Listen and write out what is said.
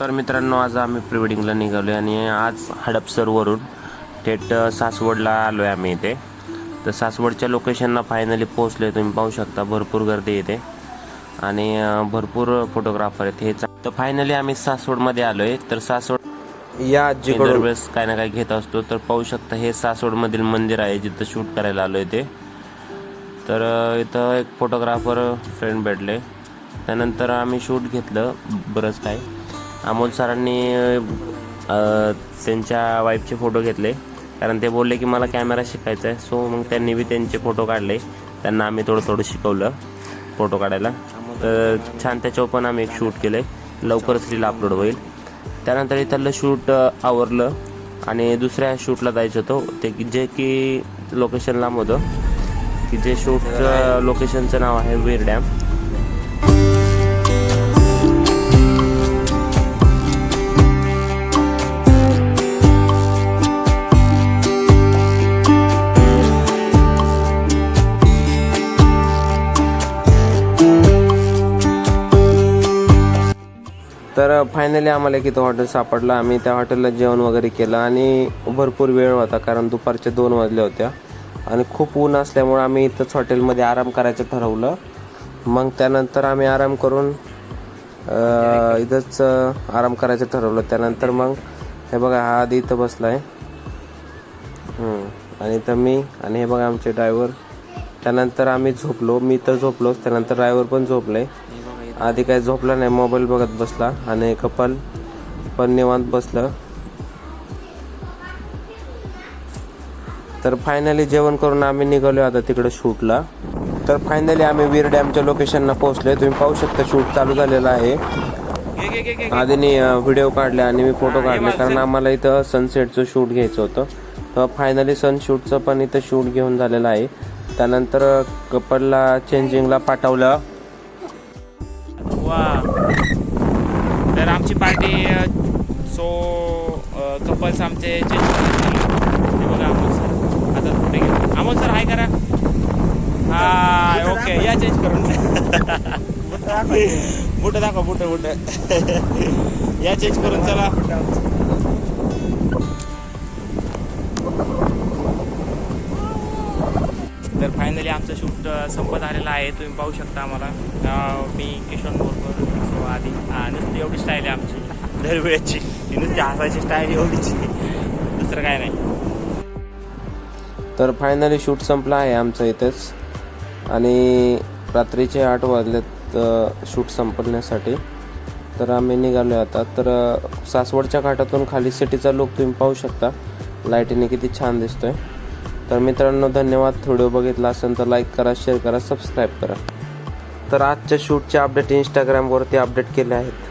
तर मित्रांनो आज आम्ही प्री वेडिंगला निघालो आणि आज हडपसरवरून थेट सासवडला आलो आहे आम्ही इथे. तर सासवडच्या लोकेशनला फायनली पोहोचलो आहे तुम्ही पाहू शकता भरपूर गर्दी येते आणि भरपूर फोटोग्राफर आहेत. हे तर फायनली आम्ही सासवडमध्ये आलो आहे तर सासवड या दरवेळेस काही ना काही घेत असतो. तर पाहू शकता हे सासवडमधील मंदिर आहे जिथं शूट करायला आलो आहे ते तर इथं एक फोटोग्राफर फ्रेंड भेटले. त्यानंतर आम्ही शूट घेतलं बरंच काय अमोल सरांनी त्यांच्या वाईफचे फोटो घेतले. कारण ते बोलले की मला कॅमेरा शिकायचा आहे सो मग त्यांनी बी त्यांचे फोटो काढले. त्यांना आम्ही थोडं थोडं शिकवलं फोटो काढायला. तर छान त्याच्यावर पण आम्ही एक शूट केलं लवकरच रील अपलोड होईल. त्यानंतर इथलं शूट आवरलं. आणि दुसऱ्या शूटला जायचं होतं. ते जे की लोकेशन लांब होतं. की जे शूटचं लोकेशनचं नाव आहे वीर डॅम. तर फायनली आम्हाला एक इथं हॉटेल सापडलं. आम्ही त्या हॉटेलला जेवण वगैरे केलं आणि भरपूर वेळ होता कारण दुपारच्या दोन वाजल्या होत्या. आणि खूप ऊन असल्यामुळे आम्ही इथंच हॉटेलमध्ये आराम करायचं ठरवलं. मग त्यानंतर आम्ही आराम करून इथंच आराम करायचं ठरवलं. त्यानंतर मग हे बघा हा आधी इथं बसला आहे आणि इथं मी आणि हे बघा आमचे ड्रायव्हर त्यानंतर आम्ही झोपलो. मी तर झोपलोच. त्यानंतर ड्रायव्हर पण झोपले. आधी काही झोपला नाही मोबाईल बघत बसला आणि कपल पण निवांत बसलं. तर फायनली जेवण करून आम्ही निघालो आता तिकडे शूटला. तर फायनली आम्ही वीर डॅमच्या लोकेशनला पोहोचलोय. तुम्ही पाहू शकता शूट चालू झालेला आहे. आधीनी व्हिडिओ काढले आणि मी फोटो काढले कारण आम्हाला इथं सनसेटचं शूट घ्यायचं होतं. तर फायनली सनशूटचं पण इथं शूट घेऊन झालेलं आहे. त्यानंतर कपलला चेंजिंगला पाठवलं. आमची पार्टी सो कपल्स आमचे चेंज हे बघा अमोल सर आता कुठे गेले? अमोल सर हाय करा. हा ओके या चेंज करून. बुट दाखव. बुट बुट या चेंज करून चला. फायनली आमचं शूट संपत आलेलं आहे तुम्ही पाहू शकता आम्हाला. मी किशोर बोरकर आधी. नुसती एवढी स्टाईल आहे आमची. दरवेळेची. नुसती हसायची स्टाईल एवढीची. दुसरं काय नाही. तर फायनली शूट संपला आहे आमचं इथेच. आणि रात्रीचे आठ वाजलेत शूट संपण्यासाठी. तर आम्ही निघालो आता. तर सासवडच्या घाटातून खाली सिटीचा लुक तुम्ही पाहू शकता. लाईटीने किती छान दिसतोय. तर मित्रांनो धन्यवाद. व्हिडिओ बघितला असेल तर लाईक करा शेअर करा सबस्क्राईब करा. तर आजच्या शूटचे अपडेट इंस्टाग्रामवरती अपडेट केले आहेत.